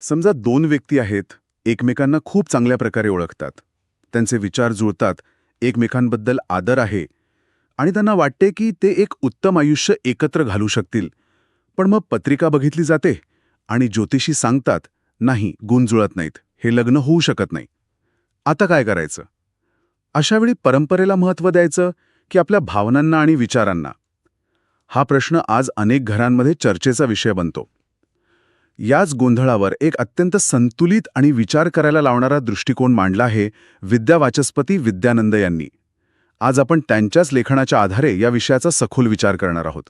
समजा दोन व्यक्ती आहेत एकमेकांना खूप चांगल्या प्रकारे ओळखतात. त्यांचे विचार जुळतात एकमेकांबद्दल आदर आहे आणि त्यांना वाटते की ते एक उत्तम आयुष्य एकत्र घालू शकतील. पण मग पत्रिका बघितली जाते आणि ज्योतिषी सांगतात नाही गुण जुळत नाहीत. हे लग्न होऊ शकत नाही. आता काय करायचं? अशावेळी परंपरेला महत्त्व द्यायचं की आपल्या भावनांना आणि विचारांना? हा प्रश्न आज अनेक घरांमध्ये चर्चेचा विषय बनतो. याच गोंधळावर एक अत्यंत संतुलित आणि विचार करायला लावणारा दृष्टिकोन मांडला आहे विद्यावाचस्पती विद्यानंद यांनी. आज आपण त्यांच्याच लेखनाच्या आधारे या विषयाचा सखोल विचार करणार आहोत.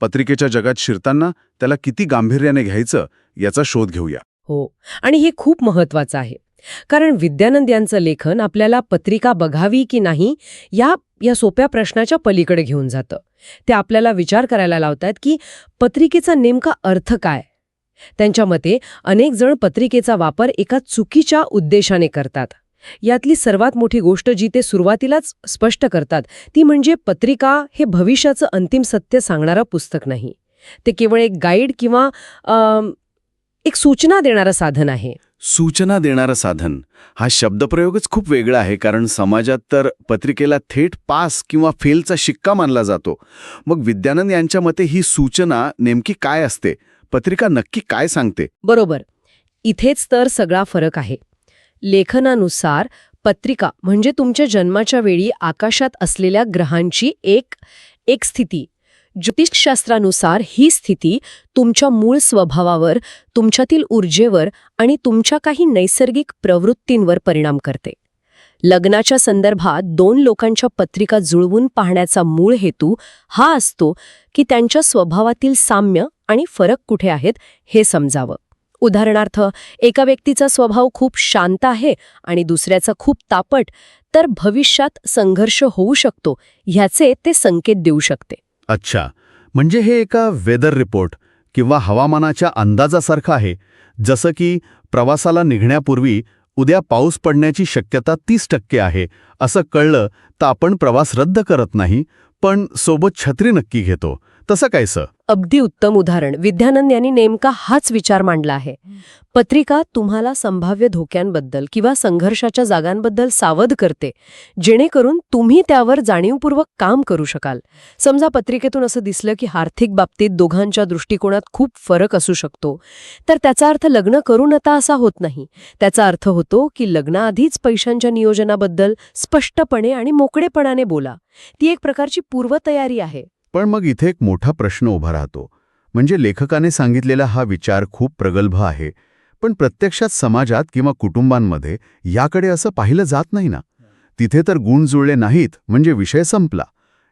पत्रिकेच्या जगात शिरताना त्याला किती गांभीर्याने घ्यायचं याचा शोध घेऊया. हो आणि हे खूप महत्वाचं आहे. कारण विद्यानंद यांचं लेखन आपल्याला पत्रिका बघावी की नाही या या सोप्या प्रश्नाच्या पलीकडे घेऊन जातं. ते आपल्याला विचार करायला लावतात की पत्रिकेचा नेमका अर्थ काय? त्यांच्या मते अनेक जण पत्रिकेचा वापर एका चुकीच्या उद्देशाने करतात. यातली सर्वात मोठी गोष्ट जी ते सुरुवातीलाच स्पष्ट करतात ती म्हणजे पत्रिका हे भविष्याचं अंतिम सत्य सांगणारं पुस्तक नाही. ते केवळ एक गाईड किंवा एक सूचना देणारं साधन आहे. सूचना देणारं साधन. हा शब्दप्रयोगच खूप वेगळा आहे कारण समाजात तर पत्रिकेला थेट पास किंवा फेलचा शिक्का मानला जातो. मग विद्यानंद यांच्या मते ही सूचना नेमकी काय असते? पत्रिका नक्की काय सांगते? बरोबर. इथेच तर सगळा फरक आहे. लेखनानुसार पत्रिका म्हणजे तुमच्या जन्माच्या वेळी आकाशात असलेल्या ग्रहांची एक एक स्थिती. ज्योतिषशास्त्रानुसार ही स्थिती तुमच्या मूळ स्वभावावर तुमच्यातील ऊर्जेवर आणि तुमच्या काही नैसर्गिक प्रवृत्तींवर परिणाम करते. लग्नाच्या संदर्भात दोन लोकांच्या पत्रिका जुळवून पाहण्याचा मूळ हेतू हा असतो की त्यांच्या स्वभावातील साम्य आणि फरक कुठे आहेत हे समजावं. उदाहरणार्थ एका व्यक्तीचा स्वभाव खूप शांत आहे आणि दुसऱ्याचा खूप तापट तर भविष्यात संघर्ष होऊ शकतो ह्याचे ते संकेत देऊ शकते. अच्छा. म्हणजे हे एका वेदर रिपोर्ट किंवा हवामानाच्या अंदाजासारखं आहे जसं की प्रवासाला निघण्यापूर्वी उद्या पाऊस पडण्याची शक्यता तीस टक्के आहे असं कळलं तर आपण प्रवास रद्द करत नाही पण सोबत छत्री नक्की घेतो. तसं कायसं अगदी उत्तम उदाहरण. विद्यानंद यांनी नेमका हाच विचार मांडला आहे. पत्रिका तुम्हाला संभाव्य धोक्यांबद्दल किंवा संघर्षाच्या जागांबद्दल सावध करते जेणेकरून तुम्ही त्यावर जाणीवपूर्वक काम करू शकाल. समजा पत्रिकेतून असं दिसलं की आर्थिक बाबतीत दोघांच्या दृष्टिकोनात खूप फरक असू शकतो तर त्याचा अर्थ लग्न करू आता असा होत नाही. त्याचा अर्थ होतो की लग्नाआधीच पैशांच्या नियोजनाबद्दल स्पष्टपणे आणि मोकळेपणाने बोला. ती एक प्रकारची पूर्वतयारी आहे. पण मग इथे एक मोठा प्रश्न उभा राहतो. म्हणजे लेखकाने सांगितलेला हा विचार खूप प्रगल्भ आहे. पण प्रत्यक्षात समाजात किंवा कुटुंबांमध्ये याकडे असं पाहिलं जात नाही ना? तिथे तर गुण जुळले नाहीत म्हणजे विषय संपला.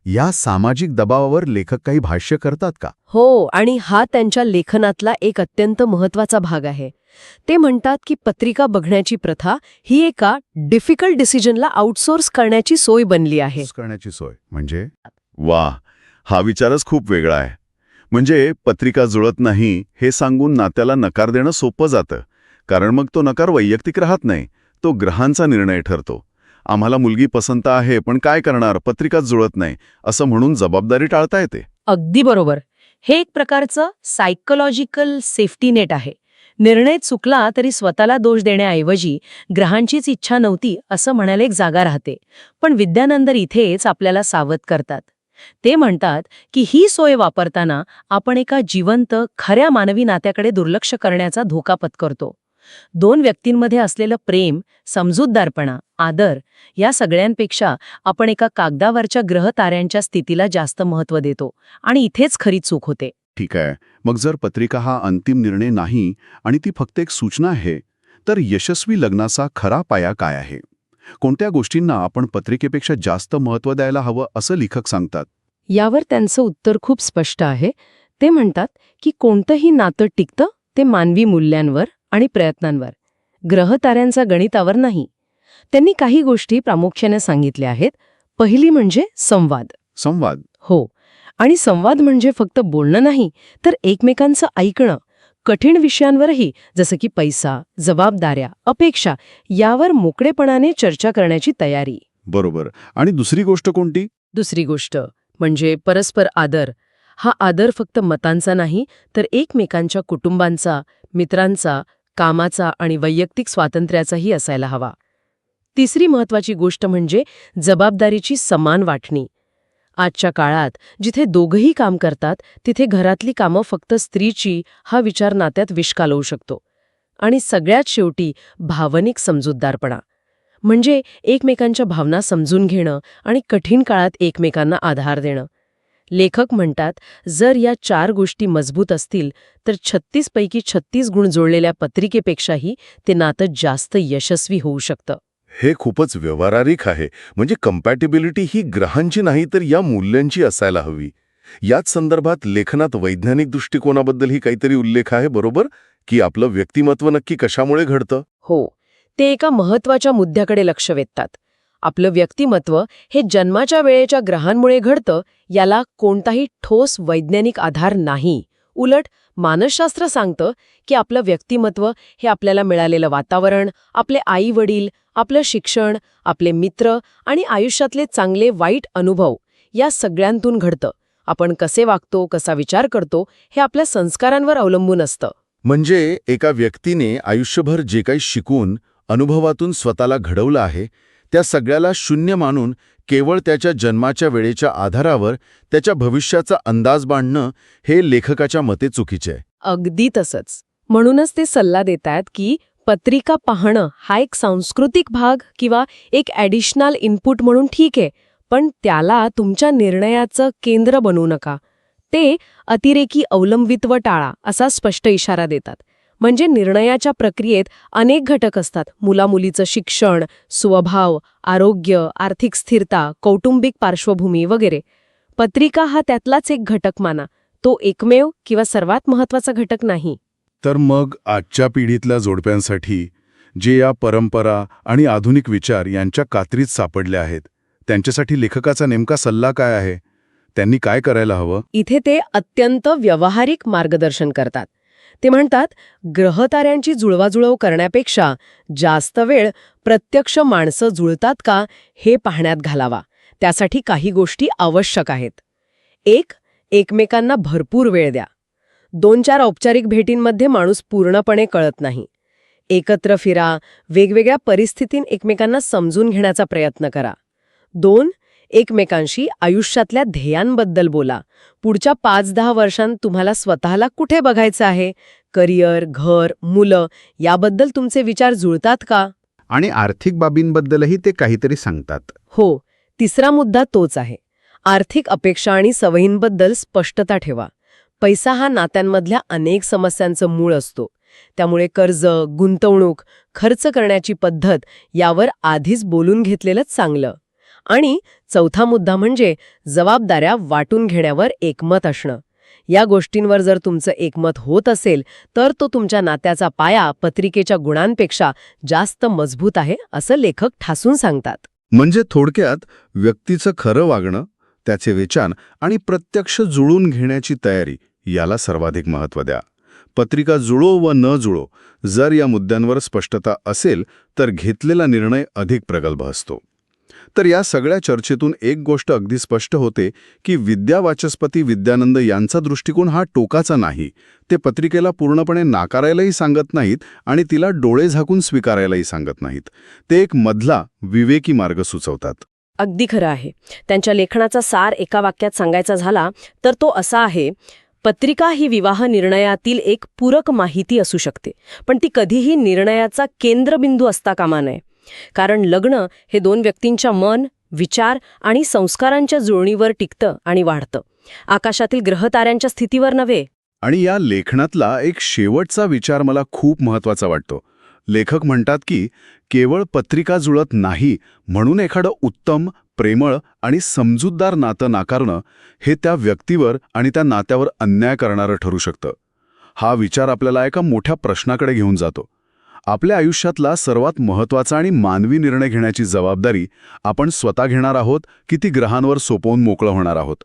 या सामाजिक दबावावर लेखक काही भाष्य करतात का? हो आणि हा त्यांच्या लेखनातला एक अत्यंत महत्त्वाचा भाग आहे. ते म्हणतात की पत्रिका बघण्याची प्रथा ही एका डिफिकल्ट डिसिजनला आउटसोर्स करण्याची सोय बनली आहे. करण्याची सोय. म्हणजे? वा हा विचारच खूप वेगळा आहे. म्हणजे पत्रिका जुळत नाही हे सांगून नात्याला नकार देणं सोपं जातं. कारण मग तो नकार वैयक्तिक राहत नाही तो ग्रहांचा निर्णय ठरतो. आम्हाला मुलगी पसंत आहे पण काय करणार? पत्रिकाच जुळत नाही असं म्हणून जबाबदारी टाळता येते. अगदी बरोबर. हे एक प्रकारचं सायकोलॉजिकल सेफ्टी नेट आहे. निर्णय चुकला तरी स्वतःला दोष देण्याऐवजी ग्रहांचीच इच्छा नव्हती असं म्हणायला एक जागा राहते. पण विद्यानंदर इथेच आपल्याला सावध करतात. ते म्हणतात की ही सोय वापरताना आपण एका जिवंत खऱ्या मानवी नात्याकडे दुर्लक्ष करण्याचा धोका पत्करतो. दोन व्यक्तींमध्ये असलेलं प्रेम समजूतदारपणा आदर या सगळ्यांपेक्षा आपण एका कागदावरच्या ग्रह ताऱ्यांच्या स्थितीला जास्त महत्त्व देतो आणि इथेच खरी चूक होते. ठीक आहे. मग जर पत्रिका हा अंतिम निर्णय नाही आणि ती फक्त एक सूचना आहे तर यशस्वी लग्नाचा खरा पाया काय आहे? कोणत्या गोष्टींना आपण पत्रिकेपेक्षा जास्त महत्त्व द्यायला हवं असं लेखक सांगतात? यावर त्यांचं उत्तर खूप स्पष्ट आहे. ते म्हणतात की कोणतंही नातं टिकतं ते मानवी मूल्यांवर आणि प्रयत्नांवर. ग्रहताऱ्यांचा गणितावर नाही. त्यांनी काही गोष्टी प्रामुख्याने सांगितल्या आहेत. पहिली म्हणजे संवाद. संवाद. हो. आणि संवाद म्हणजे फक्त बोलणं नाही तर एकमेकांचं ऐकणं. कठीण विषयांवरही जसं की पैसा जबाबदाऱ्या अपेक्षा यावर मोकळेपणाने चर्चा करण्याची तयारी. बरोबर. आणि दुसरी गोष्ट कोणती? दुसरी गोष्ट म्हणजे परस्पर आदर. हा आदर फक्त मतांचा नाही तर एकमेकांच्या कुटुंबांचा मित्रांचा कामाचा आणि वैयक्तिक स्वातंत्र्याचाही असायला हवा. तिसरी महत्वाची गोष्ट म्हणजे जबाबदारीची समान वाटणी. आजच्या काळात जिथे दोघंही काम करतात तिथे घरातली कामं फक्त स्त्रीची हा विचार नात्यात विषकालवू शकतो. आणि सगळ्यात शेवटी भावनिक समजूतदारपणा. म्हणजे एकमेकांच्या भावना समजून घेणं आणि कठीण काळात एकमेकांना आधार देणं. लेखक म्हणतात जर या चार गोष्टी मजबूत असतील तर छत्तीस पैकी छत्तीस गुण जोडलेल्या पत्रिकेपेक्षाही ते नातं जास्त यशस्वी होऊ शकतं. हे खूपच व्यवहारिक आहे. म्हणजे कम्पॅटिबिलिटी ही ग्रहांची नाही तर या मूल्यांची असायला हवी. याच संदर्भात लेखनात वैज्ञानिक दृष्टिकोनाबद्दलही काहीतरी उल्लेख आहे बरोबर? की आपलं व्यक्तिमत्व नक्की कशामुळे घडतं? हो. ते एका महत्त्वाच्या मुद्द्याकडे लक्ष वेधतात. आपलं व्यक्तिमत्व हे जन्माच्या वेळेच्या ग्रहांमुळे घडतं याला कोणताही ठोस वैज्ञानिक आधार नाही. उलट मानसशास्त्र सांगतं की आपलं व्यक्तिमत्व हे आपल्याला मिळालेलं वातावरण आपले आई वडील आपलं शिक्षण आपले मित्र आणि आयुष्यातले चांगले वाईट अनुभव या सगळ्यांतून घडतं. आपण कसे वागतो कसा विचार करतो हे आपल्या संस्कारांवर अवलंबून असतं. म्हणजे एका व्यक्तीने आयुष्यभर जे काही शिकून अनुभवातून स्वतःला घडवलं आहे त्या सगळ्याला शून्य मानून केवळ त्याच्या जन्माच्या वेळेच्या आधारावर त्याच्या भविष्याचा अंदाज बांधणं हे लेखकाच्या मते चुकीचे. आहे अगदी तसंच. म्हणूनच ते सल्ला देतात की पत्रिका पाहणं हा एक सांस्कृतिक भाग किंवा एक ॲडिशनल इनपुट म्हणून ठीक आहे पण त्याला तुमच्या निर्णयाचं केंद्र बनवू नका. ते अतिरेकी अवलंबित्व टाळा असा स्पष्ट इशारा देतात. म्हणजे निर्णयाच्या प्रक्रियेत अनेक घटक असतात. मुलामुलीचं शिक्षण स्वभाव आरोग्य आर्थिक स्थिरता कौटुंबिक पार्श्वभूमी वगैरे. पत्रिका हा त्यातलाच एक घटक माना. तो एकमेव किंवा सर्वात महत्त्वाचा घटक नाही. तर मग आजच्या पिढीतल्या जोडप्यांसाठी जे या परंपरा आणि आधुनिक विचार यांच्या कात्रीत सापडले आहेत त्यांच्यासाठी लेखकाचा नेमका सल्ला काय आहे? त्यांनी काय करायला हवं? इथे ते अत्यंत व्यावहारिक मार्गदर्शन करतात. ते म्हणतात ग्रहताऱ्यांची जुळवाजुळव करण्यापेक्षा जास्त वेळ प्रत्यक्ष माणसं जुळतात का हे पाहण्यात घालावा. त्यासाठी काही गोष्टी आवश्यक आहेत. एक एकमेकांना भरपूर वेळ द्या. दोन चार औपचारिक भेटींमध्ये माणूस पूर्णपणे कळत नाही. एकत्र फिरा वेगवेगळ्या परिस्थितीत एकमेकांना समजून घेण्याचा प्रयत्न करा. दोन एकमेकांशी आयुष्यातल्या ध्येयांबद्दल बोला. पुढच्या पाच दहा वर्षांत तुम्हाला स्वतःला कुठे बघायचं आहे? करिअर घर मुलं याबद्दल तुमचे विचार जुळतात का? आणि आर्थिक बाबींबद्दलही ते काहीतरी सांगतात. हो तिसरा मुद्दा तोच आहे. आर्थिक अपेक्षा आणि सवयींबद्दल स्पष्टता ठेवा. पैसा हा नात्यांमधल्या अनेक समस्यांचं मूळ असतो. त्यामुळे कर्ज गुंतवणूक खर्च करण्याची पद्धत यावर आधीच बोलून घेतलेलंच चांगलं. आणि चौथा मुद्दा म्हणजे जबाबदाऱ्या वाटून घेण्यावर एकमत असणं. या गोष्टींवर जर तुमचं एकमत होत असेल तर तो तुमच्या नात्याचा पाया पत्रिकेच्या गुणांपेक्षा जास्त मजबूत आहे असं लेखक ठासून सांगतात. म्हणजे थोडक्यात व्यक्तीचं खरं वागणं त्याचे विचार आणि प्रत्यक्ष जुळून घेण्याची तयारी याला सर्वाधिक महत्त्व द्या. पत्रिका जुळो व न जुळो जर या मुद्द्यांवर स्पष्टता असेल तर घेतलेला निर्णय अधिक प्रगल्भ असतो. तर या सगळ्या चर्चेतून एक गोष्ट अगदी स्पष्ट होते की विद्यावाचस्पती विद्यानंद यांचा दृष्टिकोन हा टोकाचा नाही. ते पत्रिकेला पूर्णपणे नाकारायलाही सांगत नाहीत आणि तिला डोळे झाकून स्वीकारायलाही सांगत नाहीत. ते एक मधला विवेकी मार्ग सुचवतात. अगदी खरं आहे. त्यांच्या लेखनाचा सार एका वाक्यात सांगायचा झाला तर तो असा आहे पत्रिका ही विवाह निर्णयातील एक पूरक माहिती असू शकते पण ती कधीही निर्णयाचा केंद्रबिंदू असता कामा नये. कारण लग्न हे दोन व्यक्तींच्या मन विचार आणि संस्कारांच्या जुळणीवर टिकतं आणि वाढतं. आकाशातील ग्रहताऱ्यांच्या स्थितीवर नव्हे. आणि या लेखनातला एक शेवटचा विचार मला खूप महत्त्वाचा वाटतो. लेखक म्हणतात की केवळ पत्रिका जुळत नाही म्हणून एखादं उत्तम प्रेमळ आणि समजूतदार नातं नाकारणं हे त्या व्यक्तीवर आणि त्या नात्यावर अन्याय करणारं ठरू शकतं. हा विचार आपल्याला एका मोठ्या प्रश्नाकडे घेऊन जातो. आपल्या आयुष्यातला सर्वात महत्त्वाचा आणि मानवी निर्णय घेण्याची जबाबदारी आपण स्वतः घेणार आहोत की ती ग्रहांवर सोपवून मोकळं होणार आहोत?